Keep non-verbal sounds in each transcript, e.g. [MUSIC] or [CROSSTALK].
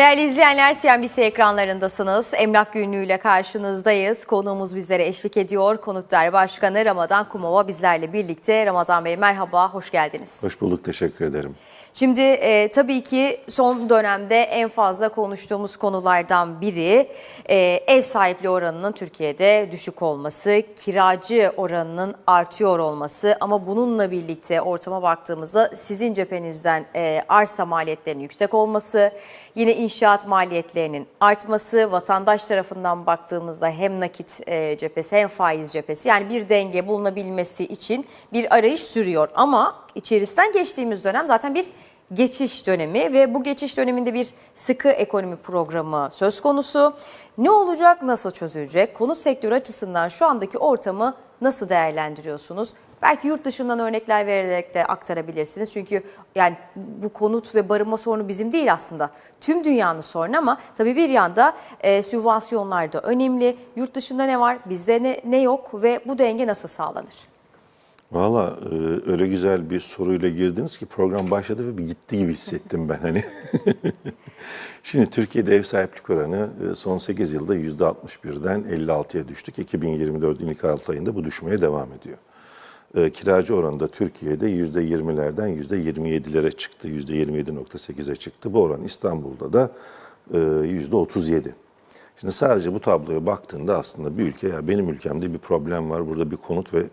Değerli izleyenler CNBC ekranlarındasınız. Emlak günlüğüyle karşınızdayız. Konuğumuz bizlere eşlik ediyor. Konutlar Başkanı Ramazan Kumova bizlerle birlikte. Ramazan Bey merhaba, hoş geldiniz. Hoş bulduk, teşekkür ederim. Şimdi e, tabii ki son dönemde en fazla konuştuğumuz konulardan biri e, ev sahipliği oranının Türkiye'de düşük olması, kiracı oranının artıyor olması. Ama bununla birlikte ortama baktığımızda sizin cephenizden e, arsa maliyetlerinin yüksek olması, yine inşaat maliyetlerinin artması, vatandaş tarafından baktığımızda hem nakit e, cephesi hem faiz cephesi yani bir denge bulunabilmesi için bir arayış sürüyor. Ama içerisinden geçtiğimiz dönem zaten bir geçiş dönemi ve bu geçiş döneminde bir sıkı ekonomi programı söz konusu. Ne olacak, nasıl çözülecek? Konut sektörü açısından şu andaki ortamı nasıl değerlendiriyorsunuz? Belki yurt dışından örnekler vererek de aktarabilirsiniz. Çünkü yani bu konut ve barınma sorunu bizim değil aslında. Tüm dünyanın sorunu ama tabii bir yanda e, sübvansiyonlar da önemli. Yurt dışında ne var, bizde ne, ne yok ve bu denge nasıl sağlanır? Valla e, öyle güzel bir soruyla girdiniz ki program başladı ve bir gitti gibi hissettim ben hani. [LAUGHS] Şimdi Türkiye'de ev sahiplik oranı e, son 8 yılda %61'den 56'ya düştük. 2024 ilk 6 ayında bu düşmeye devam ediyor. E, Kiracı oranı da Türkiye'de %20'lerden %27'lere çıktı. %27.8'e çıktı. Bu oran İstanbul'da da e, %37. Şimdi sadece bu tabloya baktığında aslında bir ülke ya benim ülkemde bir problem var. Burada bir konut ve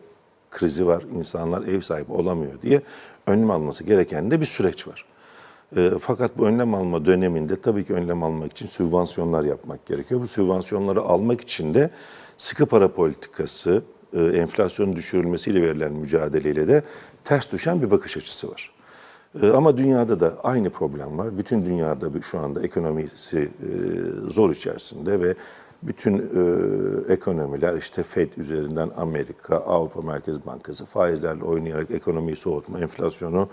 krizi var. İnsanlar ev sahibi olamıyor diye önlem alması gereken de bir süreç var. E, fakat bu önlem alma döneminde tabii ki önlem almak için sübvansiyonlar yapmak gerekiyor. Bu sübvansiyonları almak için de sıkı para politikası, e, enflasyonun düşürülmesiyle verilen mücadeleyle de ters düşen bir bakış açısı var. E, Ama dünyada da aynı problem var. Bütün dünyada şu anda ekonomisi e, zor içerisinde ve bütün e, ekonomiler işte Fed üzerinden Amerika, Avrupa Merkez Bankası faizlerle oynayarak ekonomiyi soğutma, enflasyonu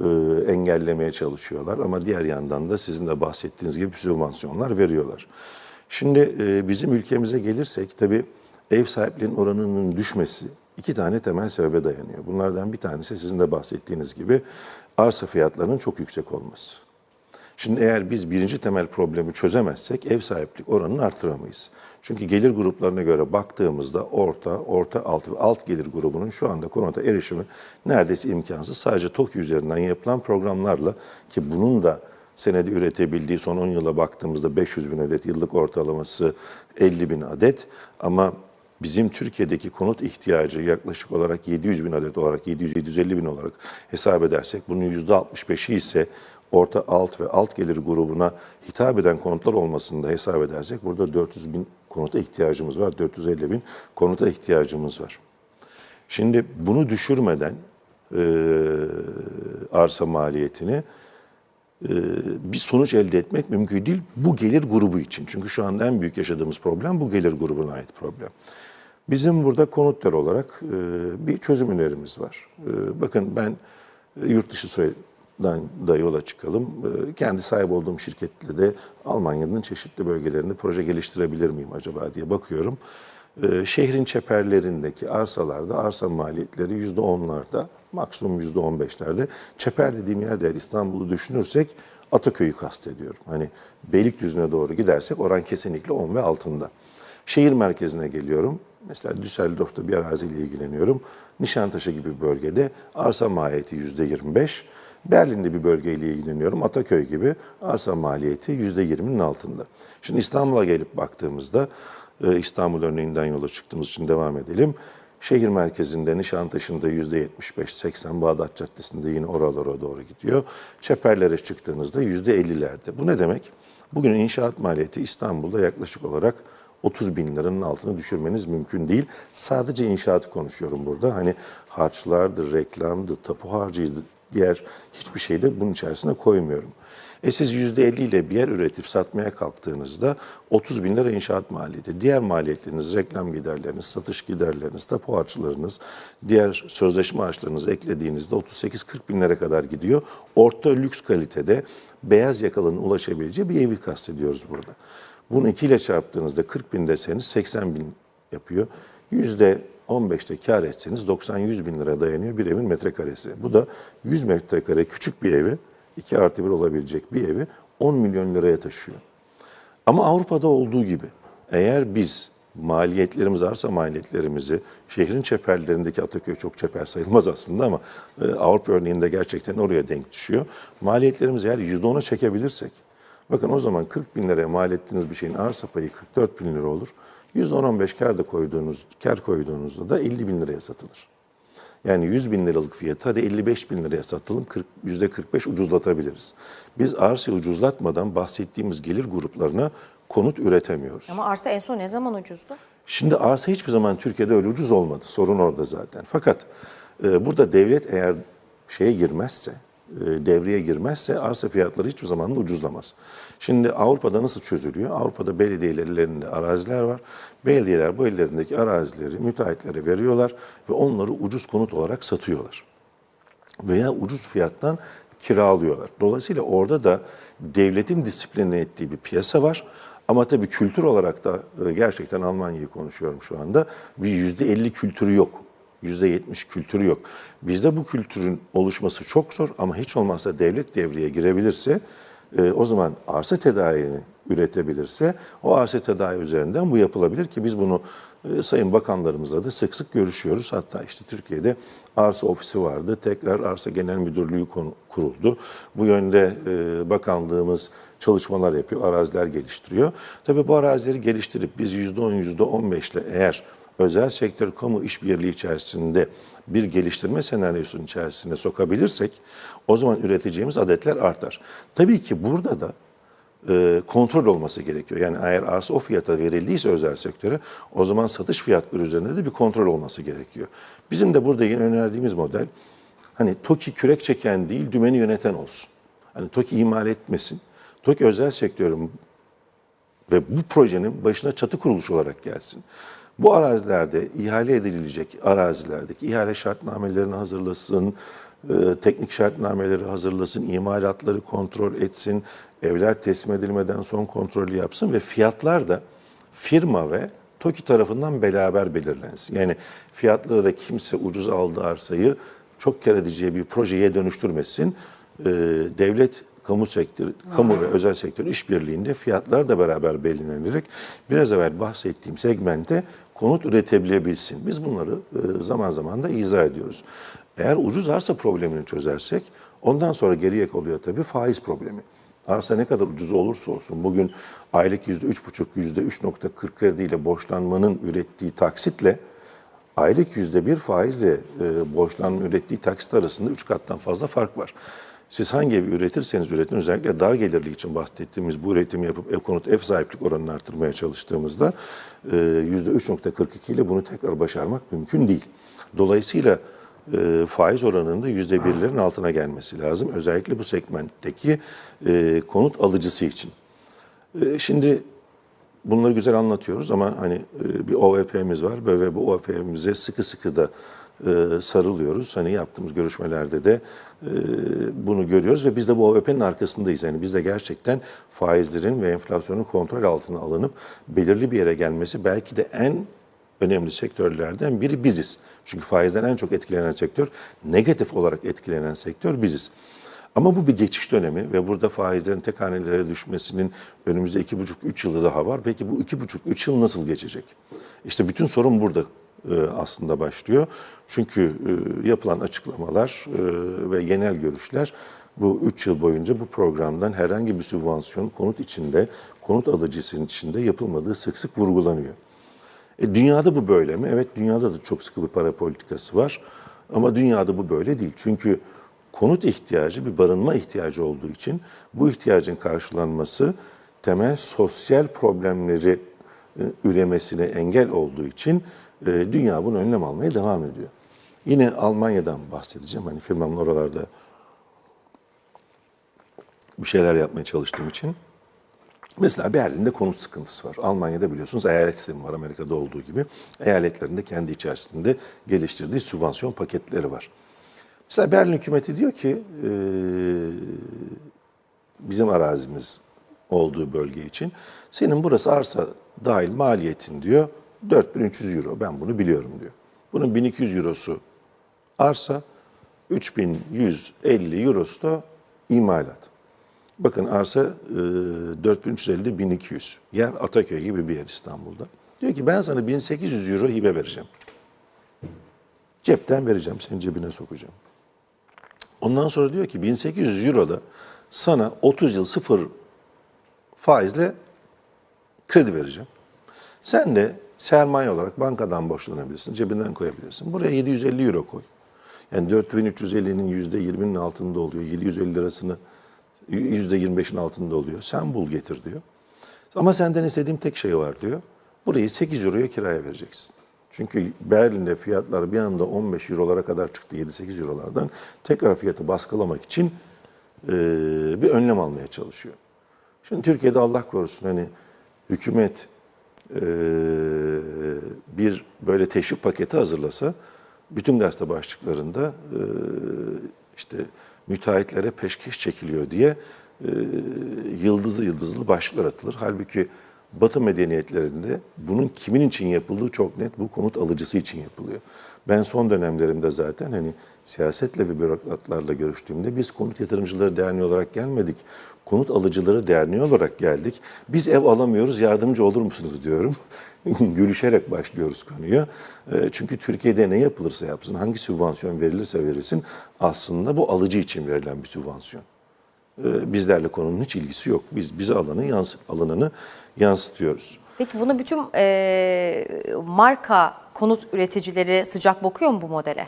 e, engellemeye çalışıyorlar. Ama diğer yandan da sizin de bahsettiğiniz gibi sübvansiyonlar veriyorlar. Şimdi e, bizim ülkemize gelirsek tabii ev sahipliğinin oranının düşmesi iki tane temel sebebe dayanıyor. Bunlardan bir tanesi sizin de bahsettiğiniz gibi arsa fiyatlarının çok yüksek olması. Şimdi eğer biz birinci temel problemi çözemezsek ev sahiplik oranını arttıramayız. Çünkü gelir gruplarına göre baktığımızda orta, orta alt ve alt gelir grubunun şu anda konuta erişimi neredeyse imkansız. Sadece TOKİ üzerinden yapılan programlarla ki bunun da senede üretebildiği son 10 yıla baktığımızda 500 bin adet, yıllık ortalaması 50 bin adet ama bizim Türkiye'deki konut ihtiyacı yaklaşık olarak 700 bin adet olarak 700-750 bin olarak hesap edersek bunun %65'i ise orta alt ve alt gelir grubuna hitap eden konutlar olmasını da hesap edersek burada 400 bin konuta ihtiyacımız var, 450 bin konuta ihtiyacımız var. Şimdi bunu düşürmeden e, arsa maliyetini e, bir sonuç elde etmek mümkün değil bu gelir grubu için. Çünkü şu anda en büyük yaşadığımız problem bu gelir grubuna ait problem. Bizim burada konutlar olarak e, bir çözüm önerimiz var. E, bakın ben yurt dışı da yola çıkalım. E, kendi sahip olduğum şirketle de Almanya'nın çeşitli bölgelerinde proje geliştirebilir miyim acaba diye bakıyorum. E, şehrin çeperlerindeki arsalarda arsa maliyetleri yüzde onlarda, maksimum yüzde on beşlerde. Çeper dediğim yerde İstanbul'u düşünürsek Ataköy'ü kastediyorum. Hani Beylikdüzü'ne doğru gidersek oran kesinlikle 10 ve altında. Şehir merkezine geliyorum. Mesela Düsseldorf'ta bir araziyle ilgileniyorum. Nişantaşı gibi bir bölgede arsa maliyeti yüzde 25. Berlin'de bir bölgeyle ilgileniyorum. Ataköy gibi arsa maliyeti yüzde 20'nin altında. Şimdi İstanbul'a gelip baktığımızda e, İstanbul örneğinden yola çıktığımız için devam edelim. Şehir merkezinde Nişantaşı'nda %75-80, Bağdat Caddesi'nde yine oralara doğru gidiyor. Çeperlere çıktığınızda %50'lerde. Bu ne demek? Bugün inşaat maliyeti İstanbul'da yaklaşık olarak 30 bin liranın altına düşürmeniz mümkün değil. Sadece inşaatı konuşuyorum burada. Hani harçlardır, reklamdır, tapu harcıydı, diğer hiçbir şey de bunun içerisine koymuyorum. E siz %50 ile bir yer üretip satmaya kalktığınızda 30 bin lira inşaat maliyeti. Diğer maliyetleriniz, reklam giderleriniz, satış giderleriniz, tapu harçlarınız, diğer sözleşme harçlarınızı eklediğinizde 38-40 bin lira kadar gidiyor. Orta lüks kalitede beyaz yakalının ulaşabileceği bir evi kastediyoruz burada. Bunu 2 ile çarptığınızda 40 bin deseniz 80 bin yapıyor. Yüzde 15'te kar etseniz 90-100 bin lira dayanıyor bir evin metrekaresi. Bu da 100 metrekare küçük bir evi, 2 artı 1 olabilecek bir evi 10 milyon liraya taşıyor. Ama Avrupa'da olduğu gibi eğer biz maliyetlerimiz, arsa maliyetlerimizi şehrin çeperlerindeki Ataköy çok çeper sayılmaz aslında ama e, Avrupa örneğinde gerçekten oraya denk düşüyor. Maliyetlerimizi eğer %10'a çekebilirsek, bakın o zaman 40 bin liraya mal ettiğiniz bir şeyin arsa payı 44 bin lira olur. %10-15 kar da koyduğunuz, kar koyduğunuzda da 50 bin liraya satılır. Yani 100 bin liralık fiyatı hadi 55 bin liraya satalım, 40, %45 ucuzlatabiliriz. Biz arsayı ucuzlatmadan bahsettiğimiz gelir gruplarına konut üretemiyoruz. Ama arsa en son ne zaman ucuzdu? Şimdi arsa hiçbir zaman Türkiye'de öyle ucuz olmadı. Sorun orada zaten. Fakat e, burada devlet eğer şeye girmezse, devreye girmezse arsa fiyatları hiçbir zaman da ucuzlamaz. Şimdi Avrupa'da nasıl çözülüyor? Avrupa'da belediyelerin ellerinde araziler var. Belediyeler bu ellerindeki arazileri müteahhitlere veriyorlar ve onları ucuz konut olarak satıyorlar veya ucuz fiyattan kiralıyorlar. Dolayısıyla orada da devletin disipline ettiği bir piyasa var. Ama tabii kültür olarak da e, gerçekten Almanya'yı konuşuyorum şu anda. Bir yüzde elli kültürü yok. Yüzde yetmiş kültürü yok. Bizde bu kültürün oluşması çok zor ama hiç olmazsa devlet devreye girebilirse e, o zaman arsa tedariğini üretebilirse o arsa tedariği üzerinden bu yapılabilir ki biz bunu e, sayın bakanlarımızla da sık sık görüşüyoruz. Hatta işte Türkiye'de arsa ofisi vardı. Tekrar arsa genel müdürlüğü kuruldu. Bu yönde e, bakanlığımız çalışmalar yapıyor, araziler geliştiriyor. Tabii bu arazileri geliştirip biz %10, %15 ile eğer özel sektör kamu işbirliği içerisinde bir geliştirme senaryosunun içerisine sokabilirsek o zaman üreteceğimiz adetler artar. Tabii ki burada da e, kontrol olması gerekiyor. Yani eğer arsa o fiyata verildiyse özel sektöre o zaman satış fiyatları üzerinde de bir kontrol olması gerekiyor. Bizim de burada yine önerdiğimiz model hani TOKİ kürek çeken değil dümeni yöneten olsun. Hani TOKİ imal etmesin. TOKİ özel sektörün ve bu projenin başına çatı kuruluşu olarak gelsin. Bu arazilerde ihale edilecek arazilerdeki ihale şartnamelerini hazırlasın, e, teknik şartnameleri hazırlasın, imalatları kontrol etsin, evler teslim edilmeden son kontrolü yapsın ve fiyatlar da firma ve TOKİ tarafından beraber belirlensin. Yani fiyatları da kimse ucuz aldığı arsayı çok kar edeceği bir projeye dönüştürmesin. E, devlet kamu sektörü, kamu ve özel sektör işbirliğinde fiyatlar da beraber belirlenerek biraz evvel bahsettiğim segmente konut üretebilebilsin. Biz bunları e, zaman zaman da izah ediyoruz. Eğer ucuz arsa problemini çözersek ondan sonra geriye kalıyor tabii faiz problemi. Arsa ne kadar ucuz olursa olsun bugün aylık %3,5, %3,40 krediyle borçlanmanın ürettiği taksitle aylık yüzde bir faizle e, borçlanma ürettiği taksit arasında üç kattan fazla fark var. Siz hangi evi üretirseniz üretin, özellikle dar gelirli için bahsettiğimiz bu üretimi yapıp ev konut ev sahiplik oranını artırmaya çalıştığımızda e, yüzde 3.42 ile bunu tekrar başarmak mümkün değil. Dolayısıyla e, faiz oranının da yüzde birlerin altına gelmesi lazım. Özellikle bu segmentteki e, konut alıcısı için. E, Şimdi bunları güzel anlatıyoruz ama hani e, bir OVP'miz var ve bu OVP'mize sıkı sıkı da e, sarılıyoruz. Hani yaptığımız görüşmelerde de e, bunu görüyoruz ve biz de bu OVP'nin arkasındayız. Yani biz de gerçekten faizlerin ve enflasyonun kontrol altına alınıp belirli bir yere gelmesi belki de en önemli sektörlerden biri biziz. Çünkü faizden en çok etkilenen sektör, negatif olarak etkilenen sektör biziz. Ama bu bir geçiş dönemi ve burada faizlerin tek hanelere düşmesinin önümüzde iki buçuk, üç yılı daha var. Peki bu iki buçuk, üç yıl nasıl geçecek? İşte bütün sorun burada e, aslında başlıyor. Çünkü e, yapılan açıklamalar e, ve genel görüşler bu üç yıl boyunca bu programdan herhangi bir sübvansiyon konut içinde, konut alıcısının içinde yapılmadığı sık sık vurgulanıyor. E, dünyada bu böyle mi? Evet dünyada da çok sıkı bir para politikası var. Ama dünyada bu böyle değil. Çünkü konut ihtiyacı bir barınma ihtiyacı olduğu için bu ihtiyacın karşılanması temel sosyal problemleri e, üremesine engel olduğu için e, dünya bunu önlem almaya devam ediyor. Yine Almanya'dan bahsedeceğim. Hani firmamın oralarda bir şeyler yapmaya çalıştığım için. Mesela Berlin'de konut sıkıntısı var. Almanya'da biliyorsunuz eyalet sistemi var Amerika'da olduğu gibi. Eyaletlerinde kendi içerisinde geliştirdiği sübvansiyon paketleri var. Mesela Berlin hükümeti diyor ki e, bizim arazimiz olduğu bölge için senin burası arsa dahil maliyetin diyor 4300 euro. Ben bunu biliyorum diyor. Bunun 1200 eurosu arsa, 3150 eurosu da imalat. Bakın arsa e, 4350'de 1200. Yer Ataköy gibi bir yer İstanbul'da. Diyor ki ben sana 1800 euro hibe vereceğim. Cepten vereceğim, senin cebine sokacağım. Ondan sonra diyor ki 1800 euro da sana 30 yıl sıfır faizle kredi vereceğim. Sen de sermaye olarak bankadan borçlanabilirsin, cebinden koyabilirsin. Buraya 750 euro koy. Yani 4350'nin %20'nin altında oluyor. 750 lirasını %25'in altında oluyor. Sen bul getir diyor. Ama senden istediğim tek şey var diyor. Burayı 8 euroya kiraya vereceksin. Çünkü Berlin'de fiyatlar bir anda 15 eurolara kadar çıktı 7-8 eurolardan. Tekrar fiyatı baskılamak için e, bir önlem almaya çalışıyor. Şimdi Türkiye'de Allah korusun hani hükümet e, bir böyle teşvik paketi hazırlasa bütün gazete başlıklarında e, işte müteahhitlere peşkeş çekiliyor diye e, yıldızlı yıldızlı başlıklar atılır. Halbuki Batı medeniyetlerinde bunun kimin için yapıldığı çok net. Bu konut alıcısı için yapılıyor. Ben son dönemlerimde zaten hani siyasetle ve bürokratlarla görüştüğümde biz konut yatırımcıları derneği olarak gelmedik. Konut alıcıları derneği olarak geldik. Biz ev alamıyoruz yardımcı olur musunuz diyorum. [LAUGHS] Gülüşerek başlıyoruz konuya. E, Çünkü Türkiye'de ne yapılırsa yapsın, hangi sübvansiyon verilirse verilsin aslında bu alıcı için verilen bir sübvansiyon. E, Bizlerle konunun hiç ilgisi yok. Biz bize alanı yansı, alanını yansıtıyoruz. Peki bunu bütün e, marka konut üreticileri sıcak bakıyor mu bu modele?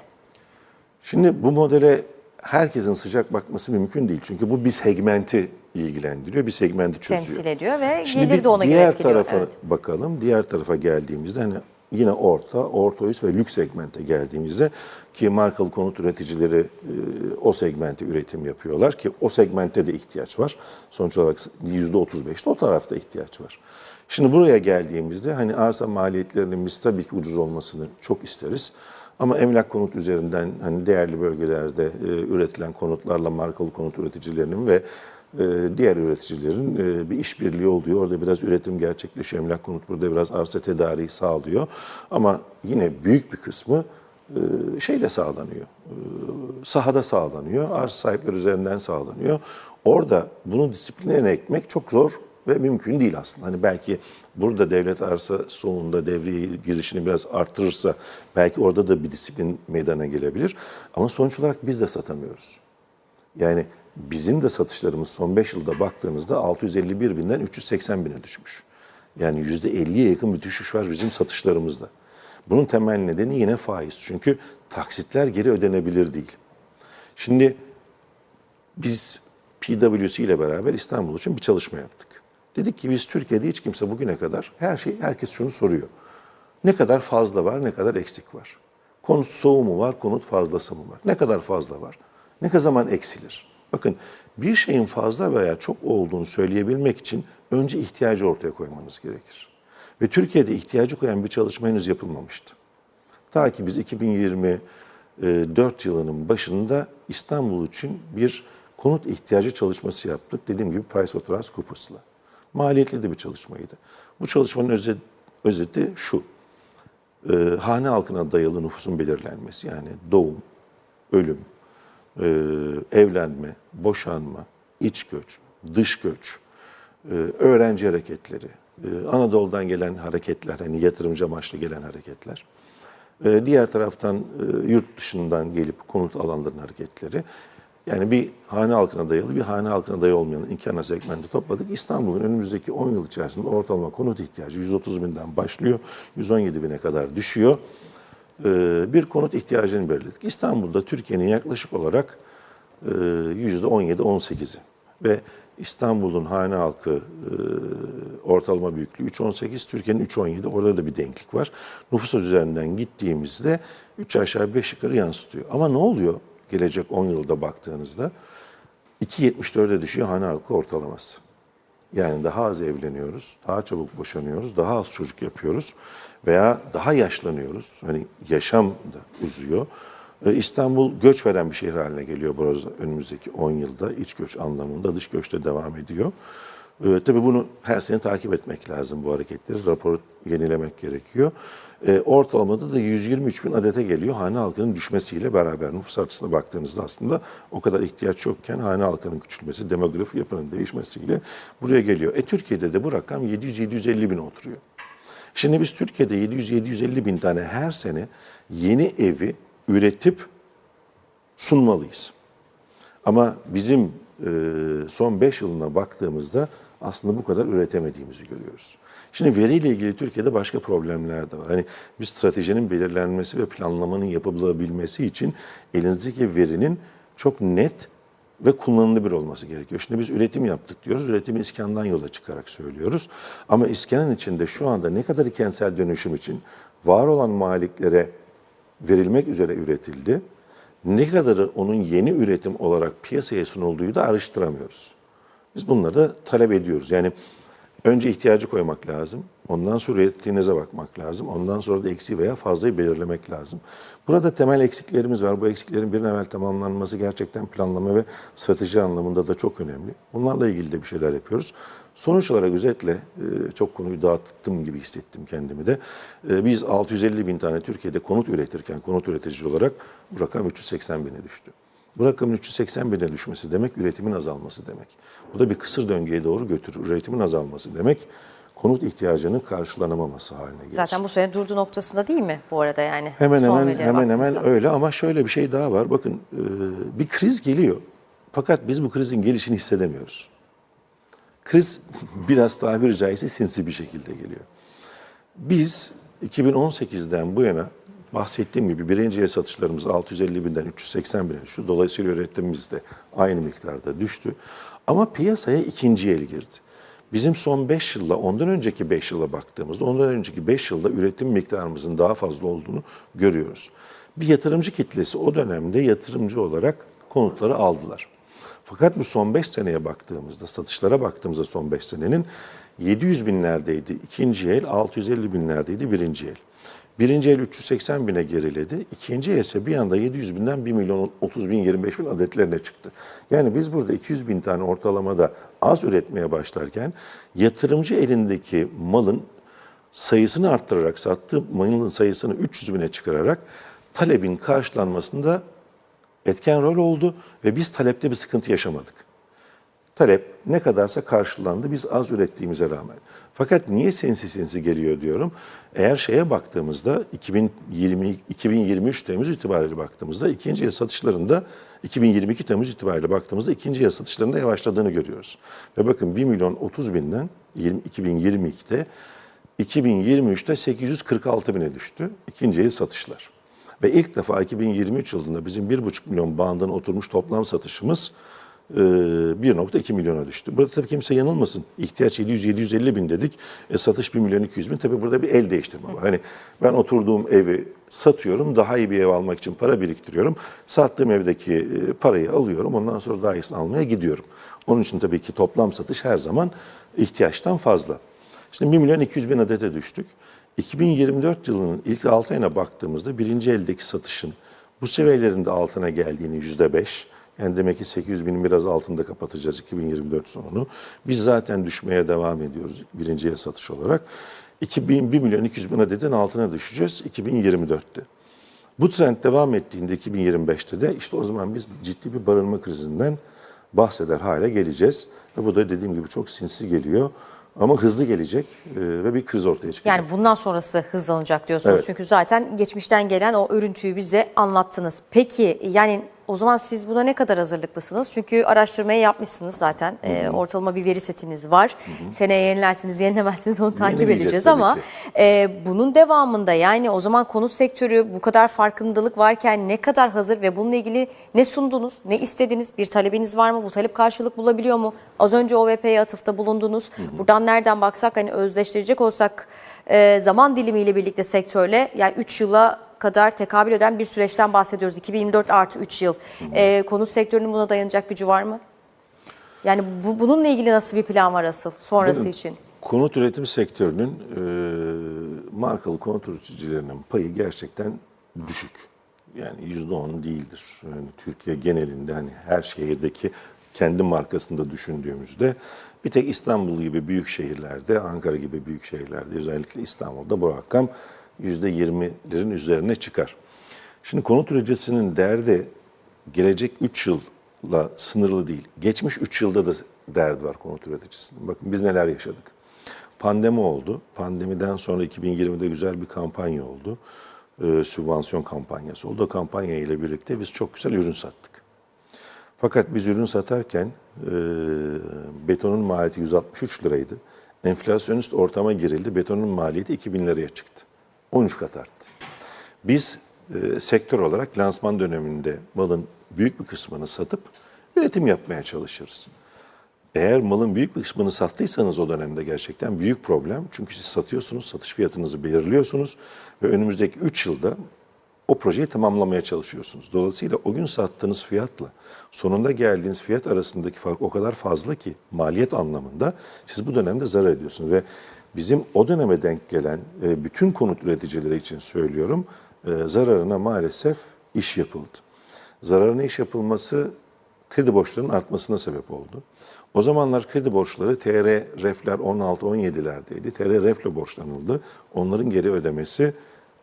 Şimdi bu modele herkesin sıcak bakması mümkün değil. Çünkü bu bir segmenti ilgilendiriyor, bir segmenti çözüyor. Temsil ediyor ve Şimdi gelir de ona göre diğer etkiliyor. tarafa Evet. bakalım. Diğer tarafa geldiğimizde hani yine orta, orta üst ve lüks segmente geldiğimizde ki markalı konut üreticileri e, o segmente üretim yapıyorlar ki o segmente de ihtiyaç var. Sonuç olarak %35'te o tarafta ihtiyaç var. Şimdi buraya geldiğimizde hani arsa maliyetlerinin biz tabii ki ucuz olmasını çok isteriz. Ama emlak konut üzerinden hani değerli bölgelerde e, üretilen konutlarla markalı konut üreticilerinin ve diğer üreticilerin e, bir işbirliği oluyor. Orada biraz üretim gerçekleşiyor. Emlak konut burada biraz arsa tedariği sağlıyor. Ama yine büyük bir kısmı e, şeyle sağlanıyor. E, sahada sağlanıyor. Arsa sahipleri üzerinden sağlanıyor. Orada bunu disipline ekmek çok zor ve mümkün değil aslında. Hani belki burada devlet arsa stoğunda devreye girişini biraz artırırsa belki orada da bir disiplin meydana gelebilir. Ama sonuç olarak biz de satamıyoruz. Yani bizim de satışlarımız son 5 yılda baktığınızda 651 binden 380 bine düşmüş. Yani %50'ye yakın bir düşüş var bizim satışlarımızda. Bunun temel nedeni yine faiz. Çünkü taksitler geri ödenebilir değil. Şimdi biz PwC ile beraber İstanbul için bir çalışma yaptık. Dedik ki biz Türkiye'de hiç kimse bugüne kadar her şey herkes şunu soruyor. Ne kadar fazla var, ne kadar eksik var? Konut soğuğu mu var, konut fazlası mı var? Ne kadar fazla var? Ne kadar zaman eksilir? Bakın bir şeyin fazla veya çok olduğunu söyleyebilmek için önce ihtiyacı ortaya koymanız gerekir. Ve Türkiye'de ihtiyacı koyan bir çalışma henüz yapılmamıştı. Ta ki biz 2024 yılının başında İstanbul için bir konut ihtiyacı çalışması yaptık. Dediğim gibi PricewaterhouseCoopers'la. Maliyetli de bir çalışmaydı. Bu çalışmanın özet, özeti şu. Ee, hane halkına dayalı nüfusun belirlenmesi yani doğum, ölüm, e, evlenme, boşanma, iç göç, dış göç, e, öğrenci hareketleri, e, Anadolu'dan gelen hareketler, hani yatırımcı amaçlı gelen hareketler. E, diğer taraftan e, yurt dışından gelip konut alanların hareketleri. Yani bir hane halkına dayalı, bir hane halkına dayalı olmayan iki ana segmenti topladık. İstanbul'un önümüzdeki 10 yıl içerisinde ortalama konut ihtiyacı 130 binden başlıyor, 117 bine kadar düşüyor. E, bir konut ihtiyacını belirledik. İstanbul'da Türkiye'nin yaklaşık olarak e, %17-18'i ve İstanbul'un hane halkı e, ortalama büyüklüğü 3.18, Türkiye'nin 3.17. Orada da bir denklik var. Nüfus üzerinden gittiğimizde 3 aşağı 5 yukarı yansıtıyor. Ama ne oluyor gelecek 10 yılda baktığınızda? 2.74'e düşüyor hane halkı ortalaması. Yani daha az evleniyoruz, daha çabuk boşanıyoruz, daha az çocuk yapıyoruz veya daha yaşlanıyoruz. Hani yaşam da uzuyor. İstanbul göç veren bir şehir haline geliyor burası önümüzdeki 10 yılda. iç göç anlamında, dış göç de devam ediyor. Ee, tabii bunu her sene takip etmek lazım bu hareketleri. Raporu yenilemek gerekiyor. Ee, ortalamada da 123 bin adete geliyor hane halkının düşmesiyle beraber. Nüfus artışına baktığınızda aslında o kadar ihtiyaç yokken hane halkının küçülmesi, demografi yapının değişmesiyle buraya geliyor. E Türkiye'de de bu rakam 700-750 bin oturuyor. Şimdi biz Türkiye'de 700-750 bin tane her sene yeni evi üretip sunmalıyız. Ama bizim son 5 yılına baktığımızda aslında bu kadar üretemediğimizi görüyoruz. Şimdi veriyle ilgili Türkiye'de başka problemler de var. Hani bir stratejinin belirlenmesi ve planlamanın yapılabilmesi için elinizdeki verinin çok net ve kullanılabilir olması gerekiyor. Şimdi biz üretim yaptık diyoruz. Üretimi iskandan yola çıkarak söylüyoruz. Ama iskanın içinde şu anda ne kadar kentsel dönüşüm için var olan maliklere verilmek üzere üretildi. Ne kadarı onun yeni üretim olarak piyasaya sunulduğu da araştıramıyoruz. Biz bunları da talep ediyoruz. Yani önce ihtiyacı koymak lazım. Ondan sonra ürettiğinize bakmak lazım. Ondan sonra da eksiği veya fazlayı belirlemek lazım. Burada temel eksiklerimiz var. Bu eksiklerin bir evvel tamamlanması gerçekten planlama ve strateji anlamında da çok önemli. Bunlarla ilgili de bir şeyler yapıyoruz. Sonuç olarak özetle e, çok konuyu dağıttım gibi hissettim kendimi de. E, Biz 650 bin tane Türkiye'de konut üretirken, konut üretici olarak bu rakam 380 bine düştü. Bu rakamın 380 bine düşmesi demek üretimin azalması demek. Bu da bir kısır döngüye doğru götürür. Üretimin azalması demek konut ihtiyacının karşılanamaması haline gelir. Zaten bu sene durdu noktasında değil mi bu arada yani? Hemen hemen hemen hemen öyle ama şöyle bir şey daha var. Bakın e, bir kriz geliyor. Fakat biz bu krizin gelişini hissedemiyoruz. Kriz [LAUGHS] biraz tabiri caizse sinsi bir şekilde geliyor. Biz 2018'den bu yana bahsettiğim gibi birinci el satışlarımız 650 binden 380 bine düştü. Dolayısıyla üretimimiz de aynı miktarda düştü. Ama piyasaya ikinci el girdi. Bizim son 5 yılla, ondan önceki 5 yıla baktığımızda, ondan önceki 5 yılda üretim miktarımızın daha fazla olduğunu görüyoruz. Bir yatırımcı kitlesi o dönemde yatırımcı olarak konutları aldılar. Fakat bu son 5 seneye baktığımızda, satışlara baktığımızda son 5 senenin 700 binlerdeydi ikinci el, 650 binlerdeydi birinci el. Birinci el 380 bine geriledi. İkinci el ise bir anda 700 binden 1 milyon 30 bin 25 bin adetlerine çıktı. Yani biz burada 200 bin tane ortalamada az üretmeye başlarken yatırımcı elindeki malın sayısını arttırarak sattığı malın sayısını 300 bine çıkararak talebin karşılanmasında etken rol oldu ve biz talepte bir sıkıntı yaşamadık. Talep ne kadarsa karşılandı biz az ürettiğimize rağmen. Fakat niye sinsi sinsi geliyor diyorum. Eğer şeye baktığımızda 2020 2023 Temmuz itibariyle baktığımızda ikinci el satışlarında 2022 Temmuz itibariyle baktığımızda ikinci el satışlarında yavaşladığını görüyoruz. Ve bakın 1 milyon 30 binden 20 2022'de 2023'te 846 bine düştü ikinci el satışlar. Ve ilk defa 2023 yılında bizim 1,5 milyon bandına oturmuş toplam satışımız 1.2 milyona düştü. Burada tabii kimse yanılmasın. İhtiyaç 700-750 bin dedik. E, satış 1 milyon 200 bin. Tabii burada bir el değiştirme var. Hani ben oturduğum evi satıyorum. Daha iyi bir ev almak için para biriktiriyorum. Sattığım evdeki e, parayı alıyorum. Ondan sonra daha iyisini almaya gidiyorum. Onun için tabii ki toplam satış her zaman ihtiyaçtan fazla. Şimdi 1 milyon 200 bin adete düştük. 2024 yılının ilk 6 ayına baktığımızda birinci eldeki satışın bu seviyelerin de altına geldiğini %5, yani demek ki 800 binin biraz altında kapatacağız 2024 sonunu. Biz zaten düşmeye devam ediyoruz birinci el satış olarak. 2000, 1 milyon 200 bin adetin altına düşeceğiz 2024'te. Bu trend devam ettiğinde 2025'te de işte o zaman biz ciddi bir barınma krizinden bahseder hale geleceğiz. Ve bu da dediğim gibi çok sinsi geliyor. Ama hızlı gelecek e, ve bir kriz ortaya çıkacak. Yani bundan sonrası hızlanacak diyorsunuz. Evet. Çünkü zaten geçmişten gelen o örüntüyü bize anlattınız. Peki yani o zaman siz buna ne kadar hazırlıklısınız? Çünkü araştırmayı yapmışsınız zaten. Ee, ortalama bir veri setiniz var. Seneye yenilersiniz, yenilemezsiniz onu takip edeceğiz ama e, bunun devamında yani o zaman konut sektörü bu kadar farkındalık varken ne kadar hazır ve bununla ilgili ne sundunuz, ne istediniz? Bir talebiniz var mı? Bu talep karşılık bulabiliyor mu? Az önce OVP'ye atıfta bulundunuz. Buradan nereden baksak hani özdeştirecek olsak e, zaman dilimiyle birlikte sektörle yani 3 yıla kadar tekabül eden bir süreçten bahsediyoruz. 2024 artı 3 yıl. E, konut sektörünün buna dayanacak gücü var mı? Yani bu, bununla ilgili nasıl bir plan var asıl sonrası için? Konut üretim sektörünün e, markalı konut üreticilerinin payı gerçekten düşük. Yani yüzde on değildir. Yani Türkiye genelinde hani her şehirdeki kendi markasında düşündüğümüzde Bir tek İstanbul gibi büyük şehirlerde, Ankara gibi büyük şehirlerde özellikle İstanbul'da bu rakam %20'lerin üzerine çıkar. Şimdi konut üreticinin derdi gelecek 3 yılla sınırlı değil. Geçmiş 3 yılda da derdi var konut üreticisinin. Bakın biz neler yaşadık. Pandemi oldu. Pandemiden sonra 2020'de güzel bir kampanya oldu. Ee, sübvansiyon kampanyası oldu. O kampanya ile birlikte biz çok güzel ürün sattık. Fakat biz ürün satarken e, betonun maliyeti 163 liraydı. Enflasyonist ortama girildi. Betonun maliyeti 2000 liraya çıktı. 13 kat arttı. Biz e, sektör olarak lansman döneminde malın büyük bir kısmını satıp üretim yapmaya çalışırız. Eğer malın büyük bir kısmını sattıysanız o dönemde gerçekten büyük problem. Çünkü siz satıyorsunuz, satış fiyatınızı belirliyorsunuz ve önümüzdeki 3 yılda o projeyi tamamlamaya çalışıyorsunuz. Dolayısıyla o gün sattığınız fiyatla sonunda geldiğiniz fiyat arasındaki fark o kadar fazla ki maliyet anlamında siz bu dönemde zarar ediyorsunuz. Ve bizim o döneme denk gelen e, bütün konut üreticileri için söylüyorum e, zararına maalesef iş yapıldı. Zararına iş yapılması kredi borçlarının artmasına sebep oldu. O zamanlar kredi borçları TR refler 16-17'lerdeydi. TR refle borçlanıldı. Onların geri ödemesi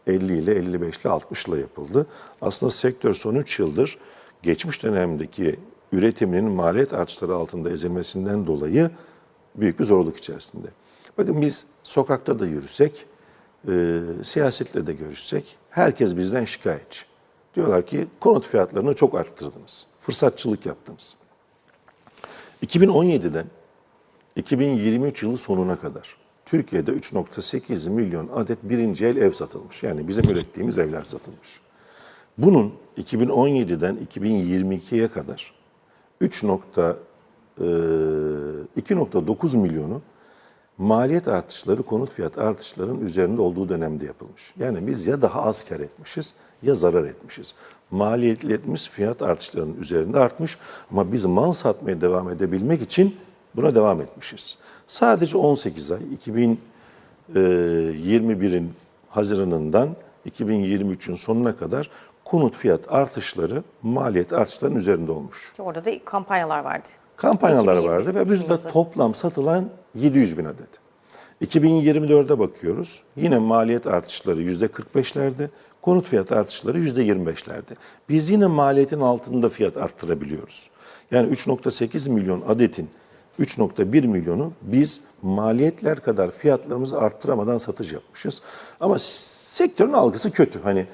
50 ile 55 ile 60 ile yapıldı. Aslında sektör son 3 yıldır geçmiş dönemdeki üretiminin maliyet artışları altında ezilmesinden dolayı büyük bir zorluk içerisinde. Bakın biz sokakta da yürüsek, e, siyasetle de görüşsek herkes bizden şikayetçi. Diyorlar ki konut fiyatlarını çok arttırdınız. Fırsatçılık yaptınız. 2017'den 2023 yılı sonuna kadar Türkiye'de 3.8 milyon adet birinci el ev satılmış. Yani bizim ürettiğimiz evler satılmış. Bunun 2017'den 2022'ye kadar 3. 2.9 milyonu maliyet artışları, konut fiyat artışlarının üzerinde olduğu dönemde yapılmış. Yani biz ya daha az kar etmişiz ya zarar etmişiz. Maliyetlerimiz fiyat artışlarının üzerinde artmış ama biz mal satmaya devam edebilmek için buna devam etmişiz. Sadece 18 ay 2021'in Haziran'ından 2023'ün sonuna kadar konut fiyat artışları maliyet artışlarının üzerinde olmuş. Orada da kampanyalar vardı. Kampanyalar 2020, vardı ve bir de toplam satılan 700 bin adet. 2024'e bakıyoruz. Yine maliyet artışları %45'lerde, konut fiyat artışları %25'lerde. Biz yine maliyetin altında fiyat arttırabiliyoruz. Yani 3.8 milyon adetin 3.1 milyonu biz maliyetler kadar fiyatlarımızı arttıramadan satış yapmışız. Ama sektörün algısı kötü. Hani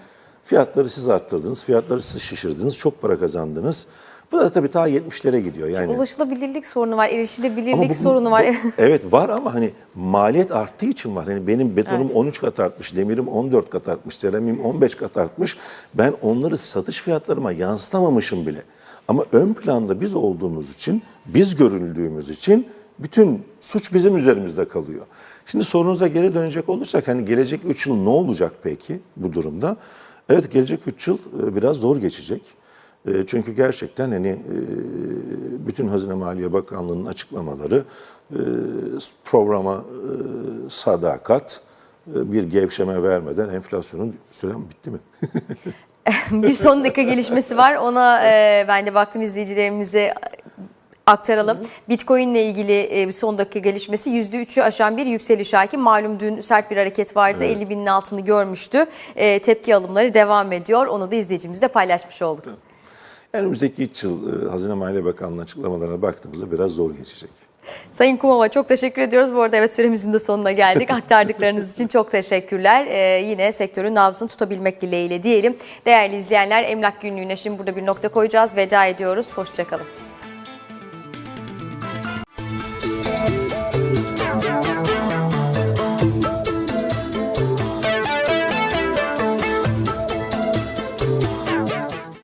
fiyatları siz arttırdınız, fiyatları siz şişirdiniz, çok para kazandınız. Bu da tabii ta 70'lere gidiyor. Yani Ulaşılabilirlik sorunu var, erişilebilirlik bu- sorunu var. bu- [LAUGHS] evet var ama hani maliyet arttığı için var. Hani benim betonum Evet. 13 kat artmış, demirim 14 kat artmış, seramiğim 15 kat artmış. Ben onları satış fiyatlarıma yansıtamamışım bile. Ama ön planda biz olduğumuz için, biz görüldüğümüz için bütün suç bizim üzerimizde kalıyor. Şimdi sorunuza geri dönecek olursak hani gelecek 3 yıl ne olacak peki bu durumda? Evet gelecek 3 yıl e, biraz zor geçecek. E, Çünkü gerçekten hani e, bütün Hazine Maliye Bakanlığı'nın açıklamaları e, programa e, sadakat, bir gevşeme vermeden enflasyonun sürem bitti mi? [LAUGHS] bir son dakika gelişmesi var. Ona e, ben de baktım izleyicilerimize aktaralım. Bitcoin ile ilgili e, bir son dakika gelişmesi %3'ü aşan bir yükseliş hakim. Malum dün sert bir hareket vardı. 50 binin altını görmüştü. E, tepki alımları devam ediyor. Onu da izleyicimizle paylaşmış olduk. Yani Önümüzdeki üç yıl e, Hazine Maliye Bakanlığı açıklamalarına baktığımızda biraz zor geçecek. Sayın Kumova çok teşekkür ediyoruz. Bu arada evet süremizin de sonuna geldik. [LAUGHS] Aktardıklarınız için çok teşekkürler. Ee, yine sektörün nabzını tutabilmek dileğiyle diyelim. Değerli izleyenler Emlak Günlüğü'ne şimdi burada bir nokta koyacağız. Veda ediyoruz. Hoşçakalın. Müzik